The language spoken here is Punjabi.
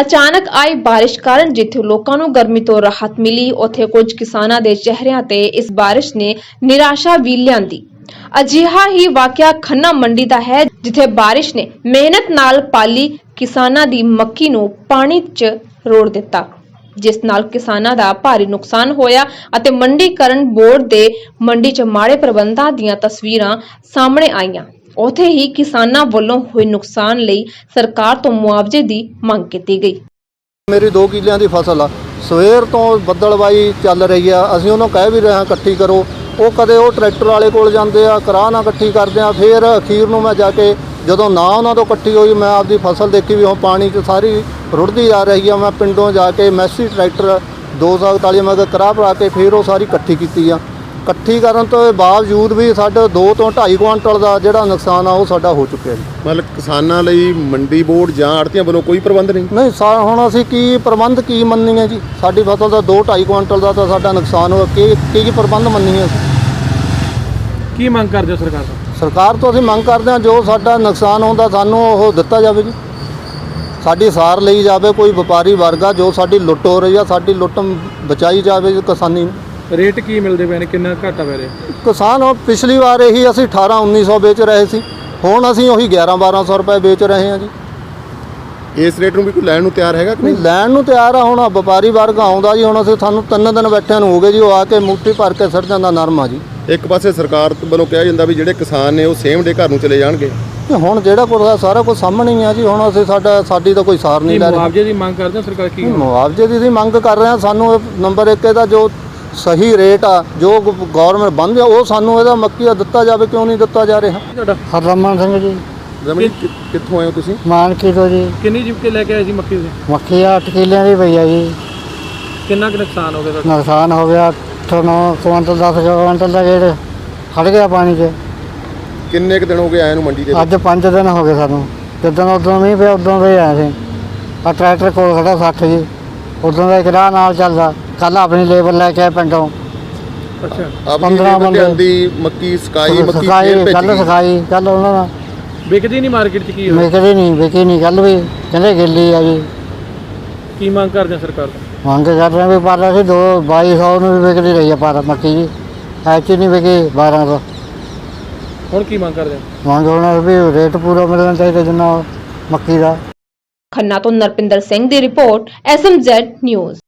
ਅਚਾਨਕ ਆਈ ਬਾਰਿਸ਼ ਕਾਰਨ ਜਿੱਥੇ ਲੋਕਾਂ ਨੂੰ ਗਰਮੀ ਤੋਂ ਰਾਹਤ ਮਿਲੀ, ਉੱਥੇ ਕੁਝ ਕਿਸਾਨਾਂ ਦੇ ਚਿਹਰਿਆਂ ਤੇ ਇਸ ਬਾਰਿਸ਼ ਨੇ ਨਿਰਾਸ਼ਾ ਵੀ ਲਿਆਂਦੀ। ਅਜਿਹਾ ਹੀ ਵਾਕਿਆ ਖੰਨਾ ਮੰਡੀ ਦਾ ਹੈ, ਜਿੱਥੇ ਬਾਰਿਸ਼ ਨੇ ਮਿਹਨਤ ਨਾਲ ਪਾਲੀ ਕਿਸਾਨਾਂ ਦੀ ਮੱਕੀ ਨੂੰ ਪਾਣੀ 'ਚ ਰੋੜ ਦਿੱਤਾ, ਜਿਸ ਨਾਲ ਕਿਸਾਨਾਂ ਦਾ ਭਾਰੀ ਨੁਕਸਾਨ ਹੋਇਆ ਅਤੇ ਮੰਡੀਕਰਨ ਬੋਰਡ ਦੇ ਮੰਡੀ 'ਚ ਮਾੜੇ ਪ੍ਰਬੰਧਾਂ ਦੀਆਂ ਤਸਵੀਰਾਂ ਸਾਹਮਣੇ ਆਈਆਂ। ਉੱਥੇ ਹੀ ਕਿਸਾਨਾਂ ਵੱਲੋਂ ਹੋਏ ਨੁਕਸਾਨ ਲਈ ਸਰਕਾਰ ਤੋਂ ਮੁਆਵਜ਼ੇ ਦੀ ਮੰਗ ਕੀਤੀ ਗਈ। ਮੇਰੀ 2 ਕਿੱਲਿਆਂ ਦੀ ਫਸਲ ਆ। ਸਵੇਰ ਤੋਂ ਬੱਦਲਬਾਈ ਚੱਲ ਰਹੀ ਆ। ਅਸੀਂ ਉਹਨੂੰ ਕਹਿ ਵੀ ਰਹੇ ਹਾਂ, ਇਕੱਠੀ ਕਰੋ। ਉਹ ਕਦੇ ਉਹ ਟਰੈਕਟਰ ਵਾਲੇ ਕੋਲ ਜਾਂਦੇ ਆ, ਕਰਾਹ ਨਾ ਇਕੱਠੀ ਕਰਦੇ ਆ। ਫਿਰ ਅਖੀਰ ਨੂੰ ਮੈਂ ਜਾ ਕੇ ਜਦੋਂ ਨਾ ਉਹਨਾਂ ਤੋਂ ਇਕੱਠੀ ਹੋਈ, ਮੈਂ ਆਪਦੀ ਫਸਲ ਦੇਖੀ ਵੀ ਉਹ ਪਾਣੀ 'ਚ ਸਾਰੀ ਰੁੜਦੀ ਜਾ ਰਹੀ ਆ। ਮੈਂ ਪਿੰਡੋਂ ਜਾ ਕੇ ਮੈਸੀ ਟਰੈਕਟਰ 241 ਮੈਂ ਕਰਾਹ ਭਰਾ ਕੇ ਫਿਰ ਉਹ ਸਾਰੀ ਇਕੱਠੀ ਕੀਤੀ ਆ। ਇਕੱਠੀ ਕਰਨ ਤੋਂ ਬਾਵਜੂਦ ਵੀ ਸਾਡੇ 2 ਤੋਂ 2.5 ਕੁਆਂਟਲ ਦਾ ਜਿਹੜਾ ਨੁਕਸਾਨ ਆ ਉਹ ਸਾਡਾ ਹੋ ਚੁੱਕਿਆ ਜੀ। ਮਤਲਬ ਕਿਸਾਨਾਂ ਲਈ ਮੰਡੀ ਬੋਰਡ ਜਾਂ ਆੜਤੀਆਂ ਵੱਲੋਂ ਕੋਈ ਪ੍ਰਬੰਧ ਨਹੀਂ? ਨਹੀਂ ਸਾ ਹੁਣ ਅਸੀਂ ਕੀ ਪ੍ਰਬੰਧ ਕੀ ਮੰਨੀਏ ਜੀ? ਸਾਡੀ ਫਸਲ ਦਾ 2 2.5 ਕੁਇੰਟਲ ਦਾ ਤਾਂ ਸਾਡਾ ਨੁਕਸਾਨ ਹੋਇਆ ਕੀ ਕੀ ਕੀ ਪ੍ਰਬੰਧ ਮੰਨੀਏ ਅਸੀਂ? ਕੀ ਮੰਗ ਕਰਦੇ ਹੋ ਸਰਕਾਰ ਤੋਂ? ਸਰਕਾਰ ਤੋਂ ਅਸੀਂ ਮੰਗ ਕਰਦੇ ਹਾਂ ਜੋ ਸਾਡਾ ਨੁਕਸਾਨ ਹੁੰਦਾ ਸਾਨੂੰ ਉਹ ਦਿੱਤਾ ਜਾਵੇ ਜੀ। ਸਾਡੀ ਸਾਰ ਲਈ ਜਾਵੇ ਕੋਈ ਵਪਾਰੀ ਵਰਗ ਆ ਜੋ ਸਾਡੀ ਲੁੱਟ ਹੋ ਰਹੀ ਆ ਸਾਡੀ ਲੁੱਟ ਬਚਾਈ ਜਾਵੇ ਜੀ ਕਿਸਾਨੀ ਨੂੰ। ਰੇਟ ਕੀ ਮਿਲਦੇ ਪਏ ਨੇ? ਕਿੰਨਾ ਘਾਟਾ ਪੈ ਰਿਹਾ? ਕਿਸਾਨ ਉਹ ਪਿਛਲੀ ਵਾਰ ਇਹੀ ਅਸੀਂ 18 1900 ਵੇਚ ਰਹੇ ਸੀ। ਹੁਣ ਅਸੀਂ ਉਹੀ 11 1200 ਰੁਪਏ ਵੇਚ ਰਹੇ ਹਾਂ ਜੀ। ਇਸ ਰੇਟ ਨੂੰ ਵੀ ਕੋਈ ਲੈਣ ਨੂੰ ਤਿਆਰ ਹੈਗਾ ਕਿ ਨਹੀਂ ਨਹੀਂ? ਲੈਣ ਨੂੰ ਤਿਆਰ ਆ ਹੁਣ ਵਪਾਰੀ ਵਰਗ ਆਉਂਦਾ ਜੀ ਹੁਣ ਅਸੀਂ ਸਾਨੂੰ ਤਿੰਨ ਦਿਨ ਬੈਠਿਆਂ ਨੂੰ ਹੋ ਗਏ ਜੀ ਉਹ ਆ ਕੇ ਮੁੱਠੀ ਭਰ ਕੇ ਸੜ ਜਾਂਦਾ ਨਰਮਾ ਜੀ। ਇੱਕ ਪਾਸੇ ਸਰਕਾਰ ਵੱਲੋਂ ਕਿਹਾ ਜਾਂਦਾ ਵੀ ਜਿਹੜੇ ਕਿਸਾਨ ਨੇ ਉਹ ਸੇਮ ਡੇ ਘਰ ਨੂੰ ਚਲੇ ਜਾਣਗੇ। ਤੇ ਹੁਣ ਜਿਹੜਾ ਕੁਝ ਆ ਸਾਰਾ ਕੁਝ ਸਾਹਮਣੇ ਹੀ ਆ ਜੀ ਹੁਣ ਅਸੀਂ ਸਾਡਾ ਸਾਡੀ ਤਾਂ ਕੋਈ ਸਾਰ ਕੀ ਨਹੀਂ ਲੈ ਰਹੀ। ਮੁਆਵਜ਼ੇ ਦੀ ਮੰਗ ਕਰਦੇ ਹੋ ਸਰਕਾਰ ਕੀ ਮੁਆਵਜ਼ੇ ਦੀ ਅਸੀਂ ਮੰਗ ਕਰ ਰਹੇ ਹਾਂ ਸਾਨੂੰ ਇਹ ਨੰਬਰ 1 ਇਹਦਾ ਜੋ ਸਹੀ ਰੇਟ ਆ ਜੋ ਗਵਰਨਮੈਂਟ ਬੰਦ ਆ ਉਹ ਸਾਨੂੰ ਇਹਦਾ ਮੱਕੀ ਦਾ ਦਿੱਤਾ ਜਾਵੇ ਕਿਉਂ ਨਹੀਂ ਦਿੱਤਾ ਜਾ ਰਿਹਾ? ਤੁਹਾਡਾ? ਹਰਮਨ ਸਿੰਘ ਜੀ। ਰਮਨ ਜੀ, ਕਿੱਥੋਂ ਆਏ ਹੋ ਤੁਸੀਂ? ਮਾਨਕੀ ਤੋਂ ਜੀ। ਕਿੰਨੀ ਜਿਪ ਕੇ ਲੈ ਕੇ ਆਏ ਸੀ ਮੱਕੀ ਦੇ ਮੱਕੀ ਆ 8 ਕਿੱਲਿਆਂ ਦੀ ਪਈ ਆ ਜੀ। ਕਿੰਨਾ ਕੁ ਨੁਕਸਾਨ ਹੋ ਗਿਆ ਤੁਹਾਡਾ? ਨੁਕਸਾਨ ਹੋ ਗਿਆ 8-9 ਕੁਇੰਟਲ 10 ਕੁਇੰਟਲ ਦਾ ਰੇਟ ਖੜ ਗਿਆ ਪਾਣੀ 'ਚ। ਕਿੰਨੇ ਕੁ ਦਿਨ ਹੋ ਗਏ ਆਏ ਨੂੰ ਮੰਡੀ ਦੇ ਵਿੱਚ? ਅੱਜ 5 ਦਿਨ ਹੋ ਗਏ ਸਾਨੂੰ। ਜਿੱਦਣ ਉਦੋਂ ਮੀਂਹ ਪਿਆ ਉਦੋਂ ਦੇ ਆਏ ਸੀ। ਆ ਟਰੈਕਟਰ ਕੋਲ ਖੜਾ 60 ਜੀ। ਉਦੋਂ ਦਾ ਕਿਰਾਇਆ ਨਾਲ ਚੱਲਦਾ। ਕੱਲ ਆਪਣੀ ਲੇਬਰ ਲੈ ਕੇ ਆਏ ਪਿੰਡੋਂ। ਅੱਛਾ। ਪੰਦਰਾਂ ਬੰਦੇ। ਲਿਆਂਦੀ ਮੱਕੀ ਸਕਾਈ ਮੱਕੀ ਫੇਰ ਕੱਲ ਭੇਜੀ ਸਕਾਈ ਕੱਲ ਉਹਨਾਂ ਦਾ। ਵਿਕਦੀ ਨਹੀਂ ਮਾਰਕੀਟ 'ਚ ਕੀ ਹੋਇਆ? ਵਿਕਦੀ ਨਹੀਂ ਵਿਕੀ ਨਹੀਂ ਕੱਲ ਵੀ ਕਹਿੰਦੇ ਗਿੱਲੀ ਆ ਜੀ। ਕੀ ਮੰਗ ਕਰਦੇ ਸਰਕਾਰ ਤੋਂ? ਮੰਗ ਕਰ ਰਹੇ ਵੀ ਪਰ ਅਸੀਂ ਦੋ 2200 ਨੂੰ ਵੀ ਵਿਕਦੀ ਰਹੀ ਆ ਪਰ ਮੱਕੀ ਜੀ। ਐਚ ਨਹੀਂ ਵਿਕੀ 1200 ਹੁਣ ਕੀ ਮੰਗ ਕਰਦੇ ਮੰਗ ਹੁਣ ਵੀ ਰੇਟ ਪੂਰਾ ਮਿਲਣਾ ਚਾਹੀਦਾ ਜਿੰਨਾ ਮੱਕੀ ਦਾ। ਖੰਨਾ ਤੋਂ ਨਰਪਿੰਦਰ ਸਿੰਘ ਦੀ ਰਿਪੋਰਟ ਐਸਐਮਜ਼ੈਡ ਨਿਊਜ਼